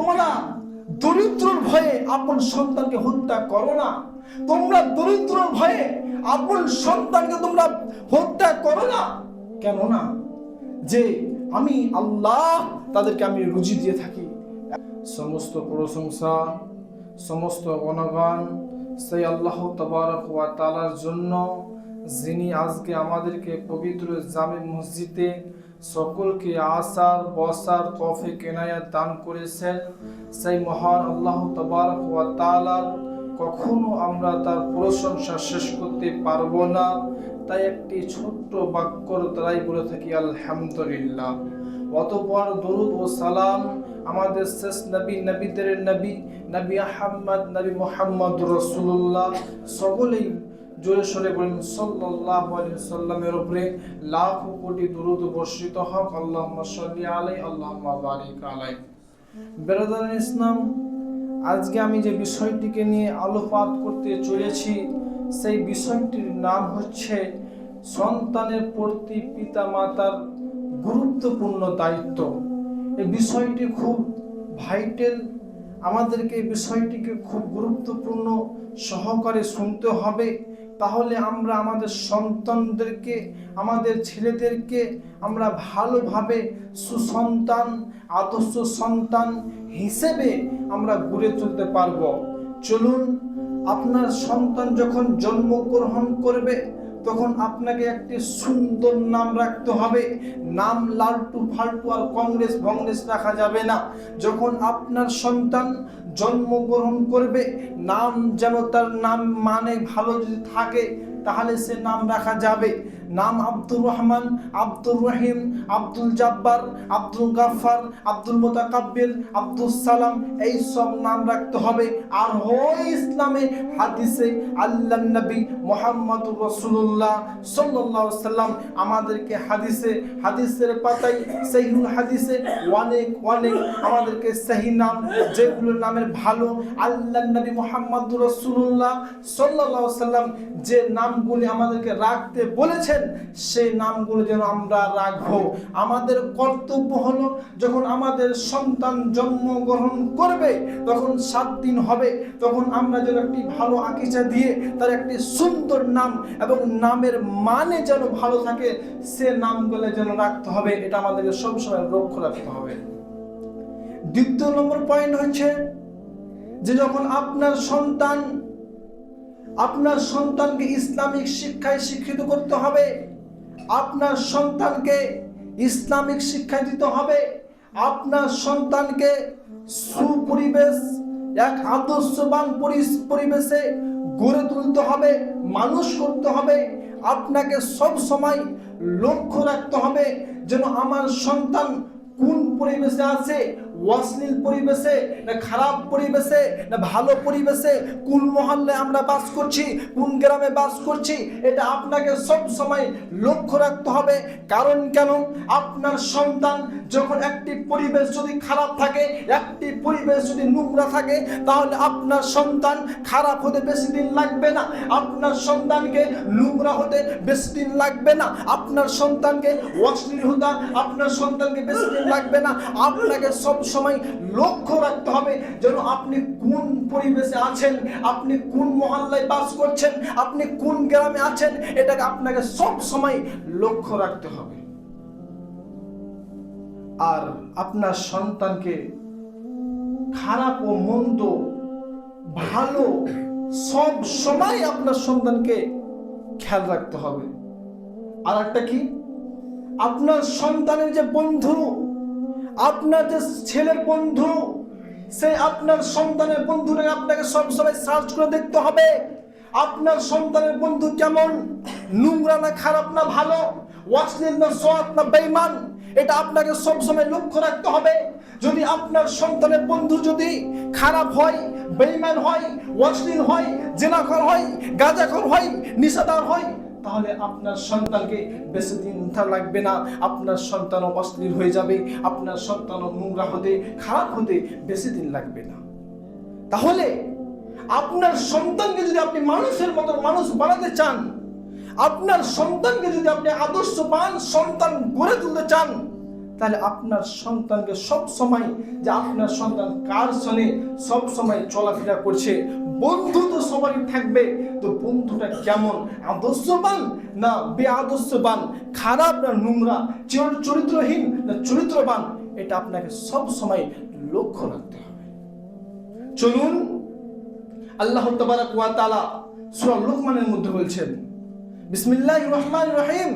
তোমরা দরিদ্রর ভয়ে আপন সন্তানকে হত্যা করো না। তোমরা দরিদ্রর ভয়ে আপন সন্তানকে তোমরা হত্যা করো না। কেন না যে আমি আল্লাহ, তাদেরকে আমি রুজি দিয়ে থাকি। সমস্ত প্রশংসা, সমস্ত গণগান সেই আল্লাহ তবারক ওয়া তাআলার জন্য যিনি আজকে আমাদেরকে পবিত্র জামে মসজিদে সকলকে আসার, বসার তফে কেনায়াত দান করেছেন। সেই মহান আল্লাহ তাআলার কখনো আমরা তার প্রশংসা শেষ করতে পারব না। তাই একটি ছোট্ট বাক্যর দ্বারাই বলে থাকি, আলহামদুলিল্লাহ। অতপর দরুদ ও সালাম আমাদের শেষ নবী, নবীদের নবী নবী আহম্মদ নবী মোহাম্মদ রসুল্লাহ সকলেই জোরে সরে বলেন, সাল্লাল্লাহু আলাইহি সাল্লামের উপরে লাখ কোটি দরুদ বর্ষিত হোক। আল্লাহুম্মা সাল্লি আলাই আল্লাহুম্মা বারিক আলাই বেরাদার ইসলাম, আজকে আমি যে বিষয়টিকে নিয়ে আলোকপাত করতে চলেছি, সেই বিষয়টির নাম হচ্ছে সন্তানের প্রতি পিতা মাতার গুরুত্বপূর্ণ দায়িত্ব। এই বিষয়টি খুব ভাইটাল। আমাদেরকে এই বিষয়টিকে খুব গুরুত্বপূর্ণ সহকারে শুনতে হবে। তাহলে আমরা আমাদের সন্তানদেরকে, আমাদের ছেলেদেরকে আমরা ভালোভাবে সুসন্তান, আদর্শ সন্তান হিসেবে আমরা গড়ে তুলতে পারব। চলুন, আপনার সন্তান যখন জন্মগ্রহণ করবে তখন আপনাকে একটি সুন্দর নাম রাখতে হবে। নাম লালটু ফালটু আর কংগ্রেস ভংগ্রেস রাখা যাবে না। যখন আপনার সন্তান জন্মগ্রহণ করবে, নাম যেন তার নাম মানে ভালো যদি থাকে, তাহলে সে নাম রাখা যাবে। নাম আব্দুর রহমান, আব্দুর রহিম, আব্দুল জাব্বার, আব্দুল গাফার আব্দুল মোতাকাব্বির আব্দুল সালাম, এই সব নাম রাখতে হবে। আর হয় ইসলামে হাদিসে আল্লাহ নবী মোহাম্মদুর রসুল্লাহ সাল্লাহ সাল্লাম আমাদেরকে হাদিসে, হাদিসের পাতায় সেইহুল হাদিসে অনেক অনেক আমাদেরকে সেই নাম যেগুলো নামের ভালো আল্লাহ নবী মোহাম্মদুর রসুল্লাহ সাল্লাহ সাল্লাম যে নামগুলি আমাদেরকে রাখতে বলেছেন, সেই নামগুলো যেন আমরা রাখব। আমাদের কর্তব্য হলো যখন আমাদের সন্তান জন্মগ্রহণ করবে, তখন সাত দিন হবে, তখন আমরা যেন একটি ভালো আকিচা দিয়ে তার একটি সুন্দর নাম এবং নামের মানে যেন ভালো থাকে, সে নামগুলো যেন রাখতে হবে, এটা আমাদেরকে সবসময় লক্ষ্য রাখতে হবে। দ্বিতীয় নম্বর পয়েন্ট হচ্ছে যে যখন আপনার সন্তান, আপনার সন্তানকে ইসলামিক শিক্ষায় শিক্ষিত করতে হবে, আপনার সন্তানকে ইসলামিক শিক্ষা দিতে হবে, আপনার সন্তানকে সুপরিবেশ, এক আদর্শবান পরিবেশে গড়ে তুলতে হবে, মানুষ করতে হবে। আপনাকে সব সময় লক্ষ্য রাখতে হবে যেন আমার সন্তান কোন পরিবেশে আছে অশ্লীল পরিবেশে, না খারাপ পরিবেশে, না ভালো পরিবেশে কোন মহল্লে আমরা বাস করছি, কোন গ্রামে বাস করছি, এটা আপনাকে সব সময় লক্ষ্য রাখতে হবে। কারণ কেন? আপনার সন্তান যখন একটি পরিবেশ যদি খারাপ থাকে, একটি পরিবেশ যদি নোংরা থাকে, তাহলে আপনার সন্তান খারাপ হতে বেশি দিন লাগবে না। আপনার সন্তানকে নোংরা হতে বেশি দিন লাগবে না। আপনার সন্তানকে অশ্লীল হতে আপনার সন্তানকে বেশি দিন লাগবে না। আপনাকে সব সময় লক্ষ্য রাখতে হবে যেন আপনি কোন পরিবেশে আছেন, আপনি কোন মহল্লায় বাস করছেন, আপনি কোন গ্রামে আছেন, এটাকে আপনাকে সব সময় লক্ষ্য রাখতে হবে। আর আপনার সন্তানকে খারাপ ও মন্দ, ভালো সব সময় আপনার সন্তানকে খেয়াল রাখতে হবে। আর একটা কি? আপনার সন্তানের যে বন্ধু আপনার যে ছেলের বন্ধু, সে আপনার সন্তানের বন্ধুটাকে আপনাকে সবসময় সার্চ করে দেখতে হবে। আপনার সন্তানের বন্ধু কেমন? নোংরা না খারাপ না ভালো? অশ্লীল না সৎ না বেইমান এটা আপনাকে সবসময় লক্ষ্য রাখতে হবে। যদি আপনার সন্তানের বন্ধু যদি খারাপ হয় বেইমান হয়, অশ্লীল হয় জেনাখর হয় গাঁজাখর হয়, নিশাদার হয় তাহলে আপনার সন্তানকে বেশি দিন লাগবে না। আপনার সন্তানও অশ্লীল হয়ে যাবে। আপনার সন্তানও নোংরা হতে, খারাপ হতে বেশি দিন লাগবে না। তাহলে আপনার সন্তানকে যদি আপনি মানুষের মতো মানুষ বানাতে চান, আপনার সন্তানকে যদি আপনি আদর্শবান সন্তান গড়ে তুলতে চান, তাহলে আপনার সন্তানকে সব সময় যে আপনার সন্তান কার সঙ্গে সব সময় চলাফেরা করছে বন্ধু তো সবারই থাকবে। তো বন্ধুটা কেমন? আদর্শবান না বেআদর্শবান? খারাপ না নোংরা? চরিত্রহীন না চরিত্রবান? এটা আপনাকে সব সময় লক্ষ্য রাখতে হবে। চলুন, আল্লাহ তাবারাক ওয়া তাআলা সূরা লুকমানের মধ্যে বলছেন, বিসমিল্লাহির রহমানির রহিম।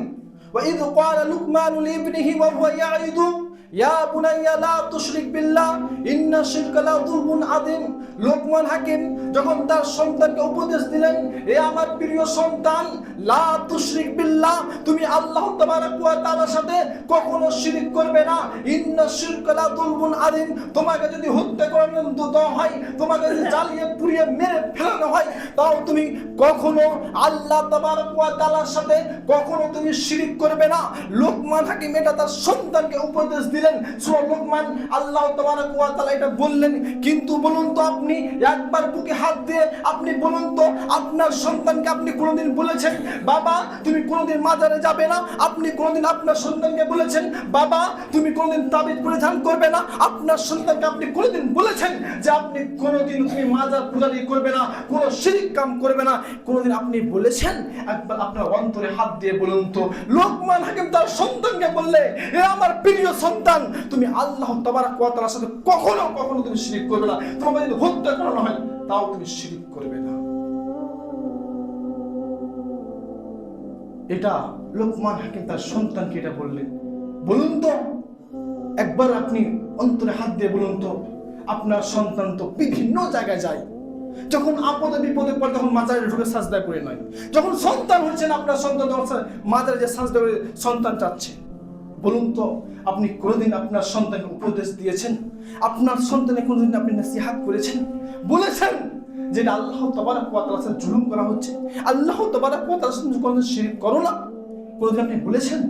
ওয়া ইয ক্বালা লুকমানু লিবনিহি ওয়া হুয়া ইয়াইদু ইয়া বুনাইয়া, লা তুশরিক বিল্লাহ, ইন্না শিরকা লা যুলমুন আযীম। লোকমান হাকিম যখন তার সন্তানকে উপদেশ দিলেন, এ আমার প্রিয় সন্তান, লা তুশরিক বিল্লাহ, তুমি আল্লাহ তাবারাক ওয়া তাআলার সাথে কখনো শিরিক করবে না। ইন্না শিরকা লা যুলমুন আযীম, তোমাকে যদি হত্যা দেওয়া হয়, তোমাকে যদি জ্বালিয়ে পুড়িয়ে মেরে ফেলানো হয়, তাও তুমি কখনো আল্লাহ তাবারক ওয়া তাআলার সাথে কখনো তুমি শিরিক করবে না। লোকমান হাকিম এটা তার সন্তানকে উপদেশ দিলেন। সূরা লোকমান আল্লাহ তাবারক ওয়া তাআলা এটা বললেন। কিন্তু বলুন তো আপনি, একবার বুকে হাত দিয়ে আপনি বলুন তো আপনার সন্তানকে আপনি কোনোদিন বলেছেন, বাবা, তুমি কোনোদিন মাজারে যাবে না। আপনি কোনোদিন আপনার সন্তানকে বলেছেন, বাবা, তুমি কোনোদিন তাবিজ পরিধান করবে না। আপনার সন্তানকে আপনি কোনোদিন বলেছেন যে, আপনি কোনোদিন তুমি মাজার পূজারি করবে না, কোনো শিরিক কাম করবে না। কোনোদিন আপনি বলেছেন? একবার আপনার অন্তরে হাত দিয়ে বলুন তো। লোকমান হাকিম তার সন্তানকে বললে, এ আমার প্রিয় সন্তান তুমি আল্লাহ তাবারাক ওয়া তাআলার সাথে কখনো কখনো তুমি শিরিক করবে না। তোমাকে যদি হত্যা করানো হয়, তাও তুমি শিরিক করবে না। এটা লোকমান হাকিম তার সন্তানকে এটা বললেন। বলুন তো, একবার আপনি অন্তরে হাত দিয়ে বলুন তো, আপনার সন্তান তো বিভিন্ন জায়গায় যায়। যখন আপদে বিপদে পড়ে, তখন মাজারে ঢুকে সাজদা করে নয়। যখন সন্তান হচ্ছেন আপনার সন্তান মাজারে যে সাজদা করে, সন্তান চাচ্ছে। বলুন তো, আপনি কোনোদিন আপনার সন্তানকে উপদেশ দিয়েছেন? আপনার সন্তানে কোনোদিন আপনি নসিহাত করেছেন? বলেছেন যে এটা আল্লাহ তবারক ওয়া তাআলার সাথে জুলুম করা হচ্ছে। আল্লাহ তবারক ওয়া তাআলার সাথে কোনোদিন শিরিক করো না। কোনোদিন আপনি বলেছেন?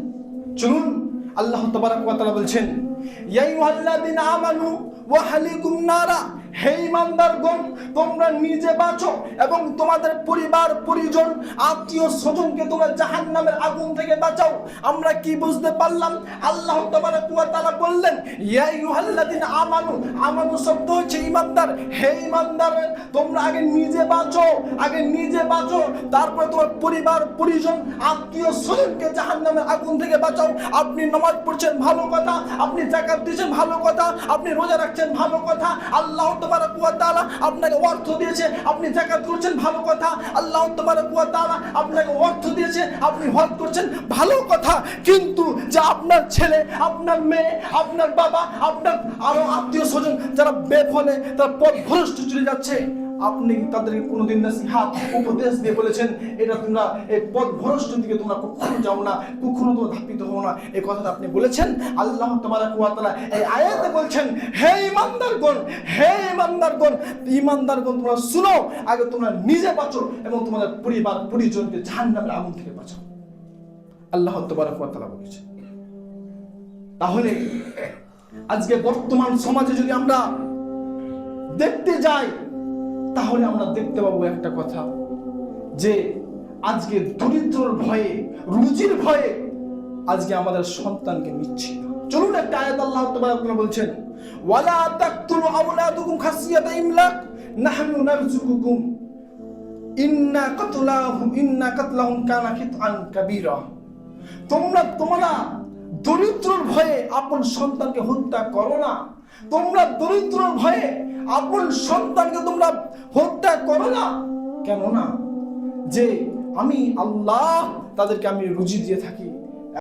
চলুন, আল্লাহ তবারক ওয়া তাআলা বলছেন, ইয়া আইয়ুহাল্লাযিনা আমানু ওয়া হালিকুম নারা হে ইমানদারগণ, তোমরা নিজে বাঁচো এবং তোমাদের পরিবার, পরিজন, আত্মীয় স্বজনকে তোমরা জাহান্নামের আগুন থেকে বাঁচাও। আমরা কি বুঝতে পারলাম? আল্লাহ তাবারাক ওয়া তাআলা বললেন, ইয়া আইয়ুহাল্লাযিনা আমানু আমানু শব্দ হচ্ছে ইমানদার। হে ইমানদার, তোমরা আগে নিজে বাঁচো, আগে নিজে বাঁচো। তারপরে তোমার পরিবার, পরিজন, আত্মীয় স্বজনকে জাহান্নামের আগুন থেকে বাঁচাও। আপনি নামাজ পড়ছেন ভালো কথা, আপনি জাকাত দিয়েছেন ভালো কথা, আপনি রোজা রাখছেন ভালো কথা। আল্লাহ তাবারাক ওয়া তাআলা আপনাকে অর্থ দিয়েছে, আপনি জাকাত করছেন, ভালো কথা। আল্লাহ তোমার ওয়া তাআলা আপনাকে অর্থ দিয়েছে, আপনি হজ করছেন, ভালো কথা। কিন্তু যে আপনার ছেলে, আপনার মেয়ে, আপনার বাবা, আপনার আরও আত্মীয় স্বজন যারা বেফলে তারা পথ ভ্রষ্ট চলে যাচ্ছে। আপনি তাদেরকে কোনোদিন নসিহাত, উপদেশ দিয়ে বলেছেন, এটা তোমরা এই পথ ভ্রষ্ট দিকে তোমরা কখনো যাও না, কখনো তোমরা ধাপিত হও না। এই কথাটা আপনি বলেছেন, আল্লাহ তাবারাক ওয়া তাআলা এই আয়াতে বলছেন, হে ইমানদারগণ হে ইমানদারগণ ইমানদারগণ তোমরা শুনো, আগে তোমরা নিজে বাঁচো এবং তোমাদের পরিবার, পরিজনকে জাহান্নামের আগুন থেকে বাঁচাও। আল্লাহ তাবারাক ওয়া তাআলা বলেছেন। তাহলে, আজকে বর্তমান সমাজে যদি আমরা দেখতে যাই তাহলে আমরা দেখতে পাবো একটা কথা, যে আজকে দরিদ্রর ভয়ে, রুজির ভয়ে আজকে আমাদের সন্তানকে নিচ্ছি চলুন একটা আয়াত আল্লাহ ওয়া বলছেন, ওয়ালা তাকতুলু আওলাদুকুম খাসিয়াতা ইমলাক, নাহনু নারযুকুকুম ইন্না কাতলাহুম ইন্না কাতলাহুম কানা খিতআন কাবীরা। তোমরা তোমরা দরিদ্রর ভয়ে আপন সন্তানকে হত্যা করো না। তোমরা দরিদ্র ভয়ে আপন সন্তানকে তোমরা হত্যা করো না। কেন না যে আমি আল্লাহ তাদেরকে আমি রুজি দিয়ে থাকি।